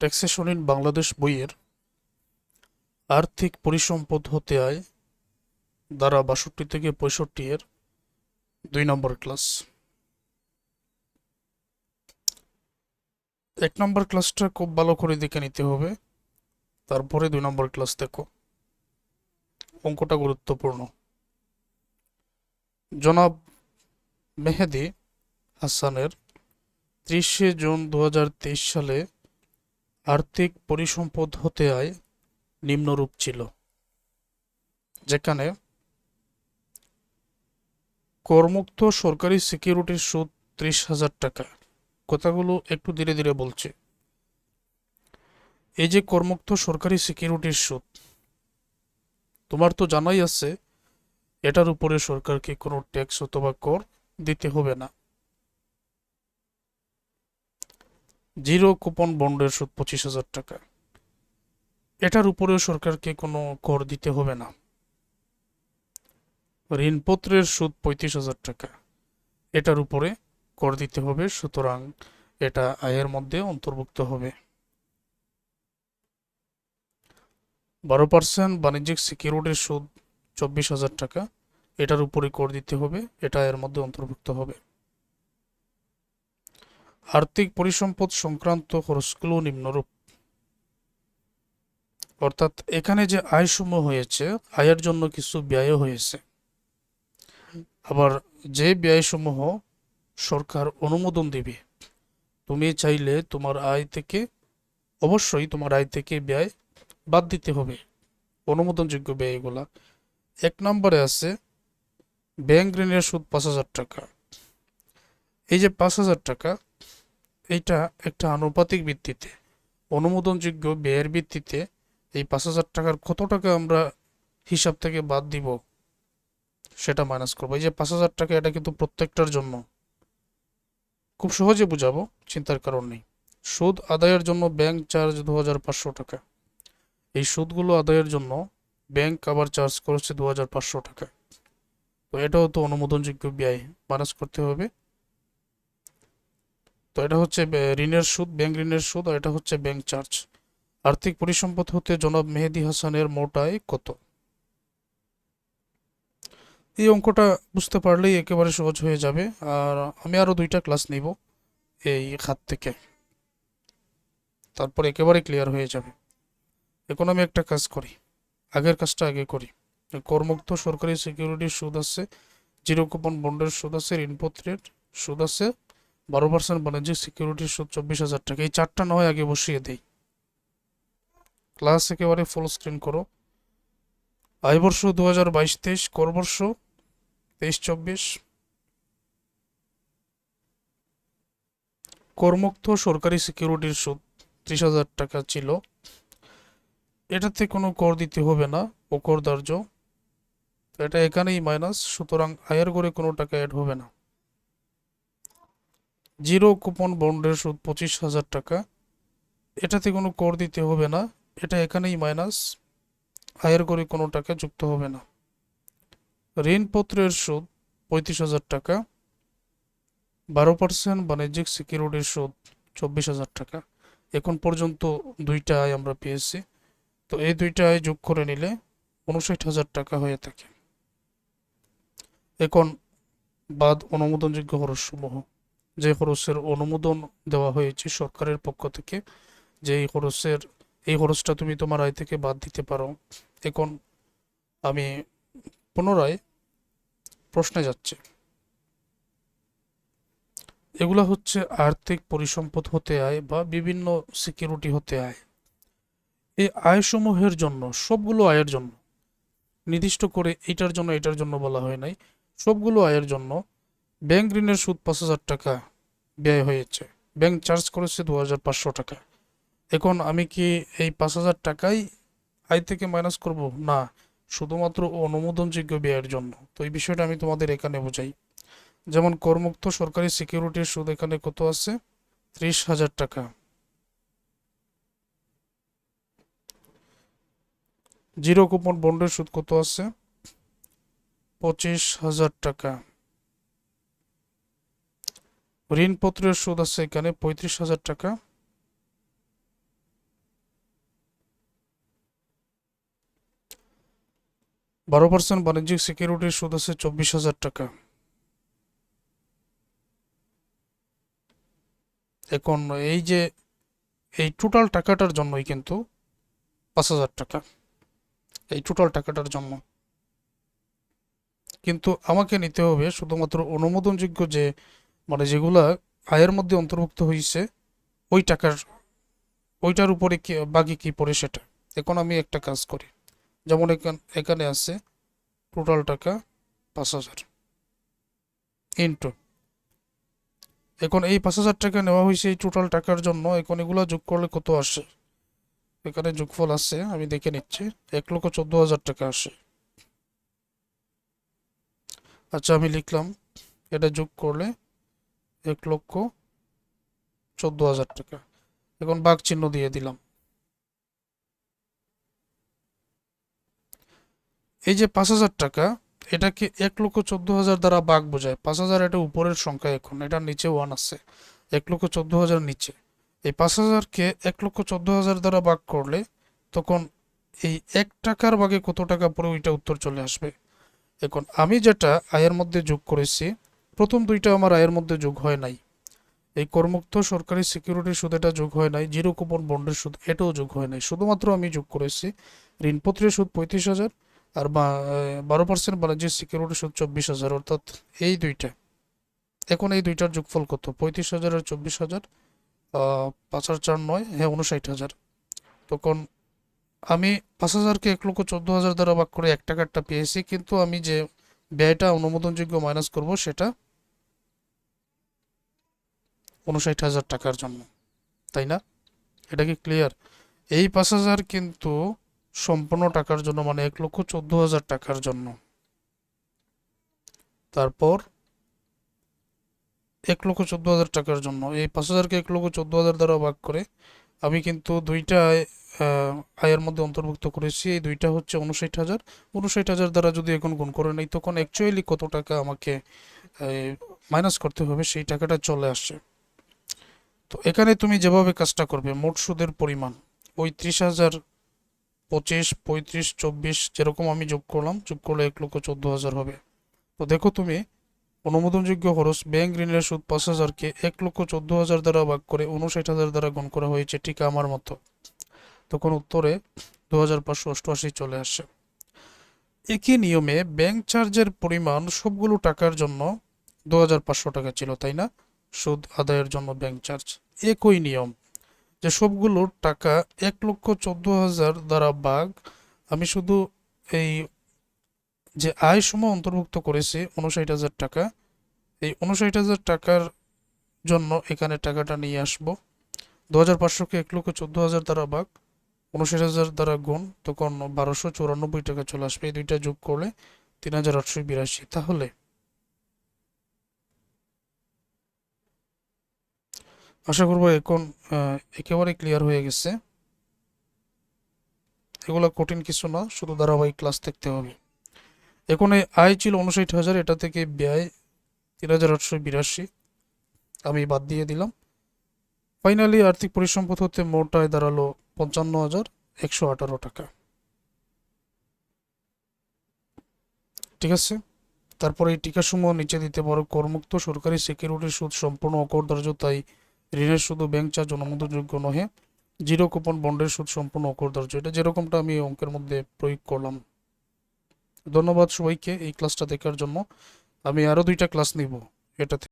Taxation in Bangladesh বইয়ের আর্থিক পরিসম্পদ হতে আয় দ্বারা বাষট্টি থেকে পঁয়ষট্টি এর দুই নম্বর ক্লাস। এক নম্বর ক্লাসটা খুব ভালো করে দেখে নিতে হবে। তারপরে দুই নম্বর ক্লাস দেখো। অঙ্কটা গুরুত্বপূর্ণ। জনাব মেহেদি হাসানের ত্রিশে জুন দু হাজার তেইশ সালে আর্থিক পরিসম্পদ হতে আয় নিম্নরূপ ছিল, যেখানে করমুক্ত সরকারি সিকিউরিটির সুদ ত্রিশ হাজার টাকা। কথাগুলো একটু ধীরে ধীরে বলছে। এই যে করমুক্ত সরকারি সিকিউরিটির সুদ, তোমার তো জানাই আছে, এটার উপরে সরকারকে কোনো ট্যাক্স অথবা কর দিতে হবে না। জিরো কুপন বন্ডের সুদ পঁচিশ হাজার টাকা। এটার উপরেও সরকারকে কোনো কর দিতে হবে না। ঋণপত্রের সুদ পঁয়ত্রিশ হাজার টাকা। এটার উপরে কর দিতে হবে, সুতরাং এটা আয়ের মধ্যে অন্তর্ভুক্ত হবে। বারো পার্সেন্ট বাণিজ্যিক সিকিউরিটির সুদ চব্বিশ হাজার টাকা। এটার উপরে কর দিতে হবে, এটা এর মধ্যে অন্তর্ভুক্ত হবে। আর্থিক পরিসম্পদ সংক্রান্ত খরচগুলো নিম্নরূপ। অর্থাৎ এখানে যে আয়সমূহ হয়েছে, আয়ের জন্য কিছু ব্যয়ও হয়েছে। আবার যে ব্যয়সমূহ সরকার অনুমোদন দিবে, তুমি চাইলে তোমার আয় থেকে, অবশ্যই তোমার আয় থেকে ব্যয় বাদ দিতে হবে। অনুমোদনযোগ্য ব্যয়গুলা। এক নম্বরে আছে, ব্যাংক ঋণের সুদ পাঁচ হাজার টাকা। এই যে পাঁচ হাজার টাকা এইটা একটা আনুপাতিক ভিত্তিতে, অনুমোদনযোগ্য ব্যয়ের ভিত্তিতে এই পাঁচ হাজার টাকার কত টাকা আমরা হিসাব থেকে বাদ দিব সেটা মাইনাস করব। এই যে পাঁচ হাজার টাকা, এটা কিন্তু প্রত্যেকটার জন্য। খুব সহজে বুঝাবো, চিন্তার কারণ নেই। সুদ আদায়ের জন্য ব্যাংক চার্জ দু হাজার পাঁচশো টাকা। এই সুদগুলো আদায়ের জন্য ব্যাংক আবার চার্জ করেছে দু হাজার পাঁচশো টাকা। তো এটাও তো অনুমোদনযোগ্য ব্যয়। মাইনাস করতে হবে। তো এটা হচ্ছে ঋণের সুদ, ব্যাংক ঋণের সুদ আর এটা হচ্ছে ব্যাংক চার্জ। আর্থিক পরিসম্পদ হতে জনাব মেহেদি হাসানের মোট আয় কত? এই অঙ্কটা বুঝতে পারলেই একেবারে সহজ হয়ে যাবে। আর আমি আরও দুইটা ক্লাস নিব এই খাত থেকে। তারপর একেবারে ক্লিয়ার হয়ে যাবে। এখন আমি একটা কাজ করি। আগের কাজটা আগে করি। করমুক্ত সরকারি সিকিউরিটির সুদ আছে, জিরো কুপন বন্ডের সুদ আছে, ঋণপত্রের সুদ আছে বারো পার্সেন্ট বাণিজ্যিক সিকিউরিটির সুদ চব্বিশ হাজার টাকা। এই চারটা নয় আগে বসিয়ে দেই। ক্লাস একেবারে ফুল স্ক্রিন করো। আয়বর্ষ দু হাজার বাইশ তেইশ করবর্ষ তেইশ চব্বিশ। করমুক্ত সরকারি সিকিউরিটির সুদ ত্রিশ হাজার টাকা ছিল। এটাতে কোনো কর দিতে হবে না, ও কর ধার্য এটা এখানেই মাইনাস সুতরাং আয়ের করে কোনো টাকা অ্যাড হবে না। জিরো কুপন বন্ডের সুদ পঁচিশ হাজার টাকা। এটাতে কোনো কর দিতে হবে না। এটা এখানেই মাইনাস। আয়ের করে কোনো টাকা যুক্ত হবে না। ঋণপত্রের সুদ পঁয়ত্রিশ হাজার টাকা। বারো পার্সেন্ট বাণিজ্যিক সিকিউরিটির সুদ চব্বিশ হাজার টাকা। এখন পর্যন্ত দুইটা আয় আমরা পেয়েছি। তো এই দুইটা আয় যোগ করে নিলে উনষাট হাজার টাকা হয়ে থাকে। এখন বাদ অনুমোদনযোগ্য খরচসমূহ যে খরচের অনুমোদন দেওয়া হয়েছে সরকারের পক্ষ থেকে, যে এই খরচের, এই খরচটা তুমি তোমার আয় থেকে বাদ দিতে পারো। এখন আমি পুনরায় প্রশ্নে যাচ্ছে। এগুলা হচ্ছে আর্থিক পরিসম্পদ হতে আয় বা বিভিন্ন সিকিউরিটি হতে আয়। এই আয়সমূহের জন্য, সবগুলো আয়ের জন্য, নির্দিষ্ট করে এটার জন্য এটার জন্য বলা হয় নাই, সবগুলো আয়ের জন্য ব্যাংক ঋণের সুদ পাঁচ হাজার টাকা ব্যয় হয়েছে। ব্যাংক চার্জ করেছে দু হাজার পাঁচশো টাকা। এখন আমি কি এই পাঁচ হাজার টাকাই আয় থেকে মাইনাস করব? না, শুধুমাত্র অনুমোদনযোগ্য ব্যয়ের জন্য। তো এই বিষয়টা আমি তোমাদের এখানে বোঝাই। যেমন করমুক্ত সরকারি সিকিউরিটির সুদ এখানে কত আছে? ত্রিশ হাজার টাকা। জিরো কুপন বন্ডের সুদ কত আছে? পঁচিশ হাজার টাকা। ঋণপত্রের সুদ আছে এখানে পঁয়ত্রিশ হাজার টাকা। বারো পার্সেন্ট বাণিজ্যিক সিকিউরিটির সুদ আছে চব্বিশ হাজার টাকা। এখন এই যে, এই টোটাল টাকাটার জন্যই কিন্তু পাঁচ হাজার টাকা। এই টোটাল টাকাটার জন্য। কিন্তু আমাকে নিতে হবে শুধুমাত্র অনুমোদনযোগ্য যে মানে যেগুলা আয়ের মধ্যে অন্তর্ভুক্ত হয়েছে ওই টাকার, ওইটার উপরে কি, বাকি কি পড়ে সেটা। এখন আমি একটা কাজ করি। যেমন এখান আছে টোটাল টাকা পাঁচ হাজার। ইন্টু এখন এই পাঁচ হাজার টাকা নেওয়া হয়েছে এই টোটাল টাকার জন্য, এখন এগুলো যোগ করলে কত আসে? এখানে যোগফল আছে, আমি দেখে নিচ্ছি, এক লক্ষ চোদ্দ হাজার টাকা আসে। আচ্ছা আমি লিখলাম, এটা যোগ করলে এক লক্ষ চোদ্দ হাজার টাকা। এখন বাঘ চিহ্ন দিয়ে দিলাম। এই যে পাঁচ হাজার টাকা, এটাকে এক লক্ষ চোদ্দ হাজার দ্বারা বাঘ বোঝায়। পাঁচ হাজার এটা উপরের সংখ্যা এখন এটার নিচে ওয়ান আছে। এক লক্ষ চোদ্দ হাজার নিচে। এই পাঁচ হাজারকে এক লক্ষ চোদ্দ হাজার দ্বারা ভাগ করলে তখন এই এক টাকার ভাগে কত টাকা পড়ে ওইটা উত্তর চলে আসবে। এখন আমি যেটা আয়ের মধ্যে যোগ করেছি প্রথম দুইটা আমার আয়ের মধ্যে যোগ হয় নাই। এই করমুক্ত সরকারি সিকিউরিটির সুদ এটা যোগ হয় নাই জিরো কুপন বন্ডের সুদ, এটাও যোগ হয় নাই। শুধুমাত্র আমি যোগ করেছি, ঋণপত্রের সুদ পঁয়ত্রিশ হাজার আর বা বারো পার্সেন্ট বাণিজ্যিক সিকিউরিটির সুদ চব্বিশ হাজার, অর্থাৎ এই দুইটা। এখন এই দুইটার যোগফল কত? পঁয়ত্রিশ হাজার আর চব্বিশ হাজার পাঁচ হাজার চার নয় হ্যাঁ উনষাট হাজার। তখন আমি পাঁচ হাজারকে এক লক্ষ চোদ্দ হাজার দ্বারা ভাগ করে এক টাকারটা পেয়েছি, কিন্তু আমি যে ব্যয়টা অনুমোদনযোগ্য মাইনাস করব সেটা উনষাট হাজার টাকার জন্য, তাই না? এটা কি ক্লিয়ার এই পাঁচ হাজার কিন্তু সম্পূর্ণ টাকার জন্য মানে এক লক্ষ চোদ্দ হাজার টাকার জন্য। তারপর এক লক্ষ চোদ্দ হাজার টাকার জন্য। এই পাঁচ হাজারকে এক লক্ষ চোদ্দ হাজার দ্বারা ভাগ করে আমি কিন্তু দুইটা আয়ের মধ্যে অন্তর্ভুক্ত করেছি। এই দুইটা হচ্ছে উনষাট হাজার। উনষাট হাজার দ্বারা যদি এখন গুণ করে নেই, তখন অ্যাকচুয়ালি কত টাকা আমাকে মাইনাস করতে হবে, সেই টাকাটা চলে আসছে। তো এখানে তুমি যেভাবে কাজটা করবে, মোট সুদের পরিমাণ, ওই ত্রিশ হাজার পঁচিশ, পঁয়ত্রিশ, চব্বিশ, যেরকম আমি যোগ করলাম, যোগ করলে এক লক্ষ চোদ্দ হাজার হবে। তো দেখো তুমি, অনুমোদনযোগ্য খরচ, ব্যাংক ঋণের সুদ পাঁচ হাজারকে এক লক্ষ চোদ্দ হাজার দ্বারা ভাগ করে উনষাট হাজার দ্বারা গুণ করা হয়েছে, ঠিক আমার মতো। তখন উত্তরে দু হাজার পাঁচশো অষ্টআশি চলে আসে। একই নিয়মে ব্যাংক চার্জের পরিমাণ সবগুলো টাকার জন্য দু হাজার পাঁচশো টাকা ছিল, তাই না? সুদ আদায়ের জন্য ব্যাংক চার্জ একই নিয়ম, যে সবগুলো টাকা এক লক্ষ চোদ্দ হাজার দ্বারা ভাগ, আমি শুধু এই যে আয় সময় অন্তর্ভুক্ত করেছি উনষাট হাজার টাকা, এই উনষাট হাজার টাকার জন্য এখানে টাকাটা নিয়ে আসব। দু হাজার পাঁচশোকে এক লক্ষ চোদ্দ হাজার দ্বারা বাঘ উনষাট হাজার দ্বারা গুণ, তখন বারোশো চুরানব্বই টাকা চলে আসবে। এই দুইটা যোগ করলে তিন হাজার আটশো বিরাশি। তাহলে আশা করব এখন একেবারে ক্লিয়ার হয়ে গেছে। এগুলো কঠিন কিছু না, শুধু ধারাবাহিক ক্লাস দেখতে হবে। এখন এই আয় ছিল উনষাট হাজার, এটা থেকে ব্যয় তিন হাজার আটশো বিরাশি। আমি বাদ দিয়ে দিলাম। ফাইনালি আর্থিক পরিসম্পদ হতে মোট আয় দাঁড়াল পঞ্চান্ন হাজার একশো আঠারো টাকা। ঠিক আছে? তারপরে এই টিকাসমূহ নিচে দিতে পারো। করমুক্ত সরকারি সিকিউরিটির সুদ সম্পূর্ণ অকরদার্য, তাই ঋণের শুধু ব্যাংক চার্জ অনুমোদনযোগ্য নহে। জিরো কুপন বন্ডের সুদ সম্পূর্ণ অকরদার্য এটা যেরকমটা আমি অঙ্কের মধ্যে প্রয়োগ করলাম। ধন্যবাদ সবাইকে এই ক্লাসটা দেখার জন্য। আমি আরও দুইটা ক্লাস নিব। এটাতে